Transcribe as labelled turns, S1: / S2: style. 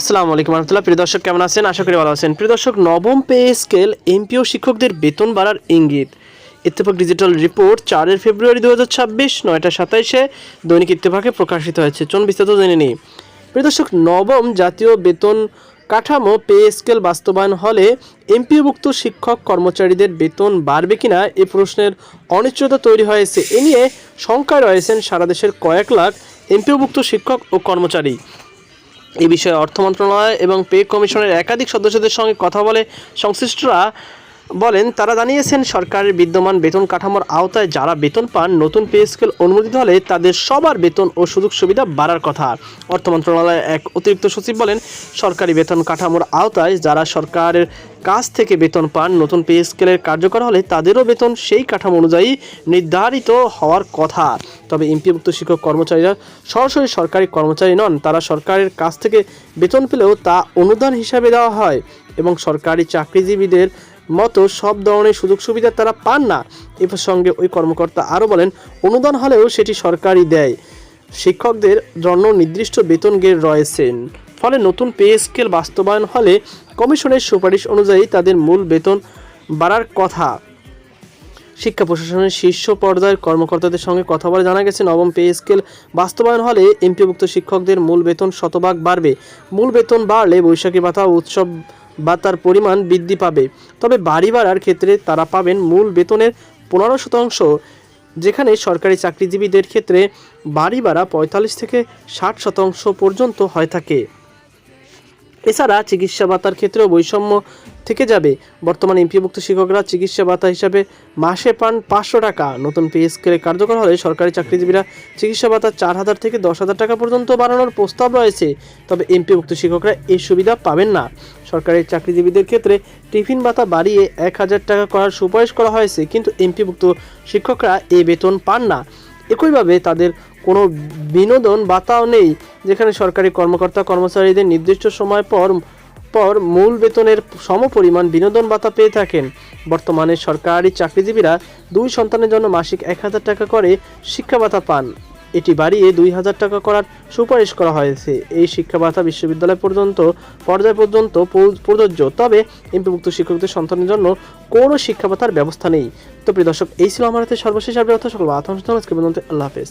S1: আসসালামু আলাইকুম রহমতুল্লাহ। প্রিয় দর্শক, কেমন আছেন? আশা করি ভালো আছেন। প্রিয় দর্শক, নবম পে স্কেল এমপিও শিক্ষকদের বেতন বাড়ার ইঙ্গিত। ইত্তেফাক ডিজিটাল রিপোর্ট চারের ফেব্রুয়ারি দু হাজার ছাব্বিশ, নয়টা সাতাইশে দৈনিক ইত্তেফাকে প্রকাশিত হয়েছে। চলুন বিস্তারিত জেনে নিই। প্রিয় দর্শক, নবম জাতীয় বেতন কাঠামো পে স্কেল বাস্তবায়ন হলে এমপিওভুক্ত শিক্ষক কর্মচারীদের বেতন বাড়বে কিনা এ প্রশ্নের অনিশ্চয়তা তৈরি হয়েছে। এ নিয়ে শঙ্কায় রয়েছেন সারা দেশের কয়েক লাখ এমপিওভুক্ত শিক্ষক ও কর্মচারী। এই বিষয়ে অর্থ মন্ত্রণালয় এবং পে কমিশনের একাধিক সদস্যদের সঙ্গে কথা বলে সংশ্লিষ্টরা বলেন, তারা জানিয়েছেন সরকারের বিদ্যমান বেতন কাঠামোর আওতায় যারা বেতন পান, নতুন পে স্কেল অনুমোদিত হলে তাদের সবার বেতন ও সুযোগ সুবিধা বাড়ার কথা। অর্থ মন্ত্রণালয়ের এক অতিরিক্ত সচিব বলেন, সরকারি বেতন কাঠামোর আওতায় যারা সরকারের কাছ থেকে বেতন পান, নতুন পে স্কেলের কার্যকর হলে তাদেরও বেতন সেই কাঠামো অনুযায়ী নির্ধারিত হওয়ার কথা। তবে এমপিভুক্ত শিক্ষক কর্মচারীরা সরাসরি সরকারি কর্মচারী নন, তারা সরকারের কাছ থেকে বেতন পেলেও তা অনুদান হিসাবে দেওয়া হয় এবং সরকারি চাকরিজীবীদের মতো সব ধরনের সুযোগ সুবিধা তারা পান না। এ প্রসঙ্গে ওই কর্মকর্তা আরও বলেন, অনুদান হলেও সেটি সরকারই দেয়। শিক্ষকদের জন্য নির্দিষ্ট বেতন গের রয়েছেন। ফলে নতুন পে স্কেল বাস্তবায়ন হলে কমিশনের সুপারিশ অনুযায়ী তাদের মূল বেতন বাড়ার কথা। শিক্ষা প্রশাসনের শীর্ষ পর্যায়ের কর্মকর্তাদের সঙ্গে কথা বলে জানা গেছে, নবম পে স্কেল বাস্তবায়ন হলে এমপিভুক্ত শিক্ষকদের মূল বেতন শতভাগ বাড়বে। মূল বেতন বাড়লে বৈশাখী ভাতা ও উৎসব ভাতার পরিমাণ বৃদ্ধি পাবে। তবে বাড়ি বাড়ার ক্ষেত্রে তারা পাবেন মূল বেতনের পনেরো শতাংশ, যেখানে সরকারি চাকরিজীবীদের ক্ষেত্রে বাড়ি ভাড়া পঁয়তাল্লিশ থেকে ষাট শতাংশ পর্যন্ত হয়ে থাকে। এছাড়া চিকিৎসা ভাতার ক্ষেত্রেও বৈষম্য থেকে যাবে। বর্তমানে এমপিভুক্ত শিক্ষকরা চিকিৎসা ভাতা হিসাবে মাসে পান পাঁচশো টাকা। নতুন পে স্কেলে কার্যকর হলে সরকারি চাকরিজীবীরা চিকিৎসা ভাতা চার হাজার থেকে দশ হাজার টাকা পর্যন্ত বাড়ানোর প্রস্তাব রয়েছে। তবে এমপিভুক্ত শিক্ষকরা এই সুবিধা পাবেন না। সরকারি চাকরিজীবীদের ক্ষেত্রে টিফিন ভাতা বাড়িয়ে এক হাজার টাকা করার সুপারিশ করা হয়েছে, কিন্তু এমপিভুক্ত শিক্ষকরা এই বেতন পান না। একইভাবে তাদের কোনো বিনোদন ভাতাও নেই, যেখানে সরকারি কর্মকর্তা কর্মচারীদের নির্দিষ্ট সময় পর পর মূল বেতনের সমপরিমাণ বিনোদন ভাতা পেয়ে থাকেন। বর্তমানে সরকারি চাকরিজীবীরা দুই সন্তানের জন্য মাসিক এক হাজার টাকা করে শিক্ষা ভাতা পান। এটি বাড়িয়ে দুই হাজার টাকা করার সুপারিশ করা হয়েছে। এই শিক্ষা ভাতা বিশ্ববিদ্যালয় পর্যন্ত, পর্যায় পর্যন্ত প্রযোজ্য। তবে এমপিভুক্ত শিক্ষকদের সন্তানের জন্য কোনো শিক্ষা ভাতার ব্যবস্থা নেই। তো প্রিয় দর্শক, এই ছিল আমার হাতে সর্বশেষ আপডেট সকল আজকে পর্যন্ত আল্লাহ হাফেজ।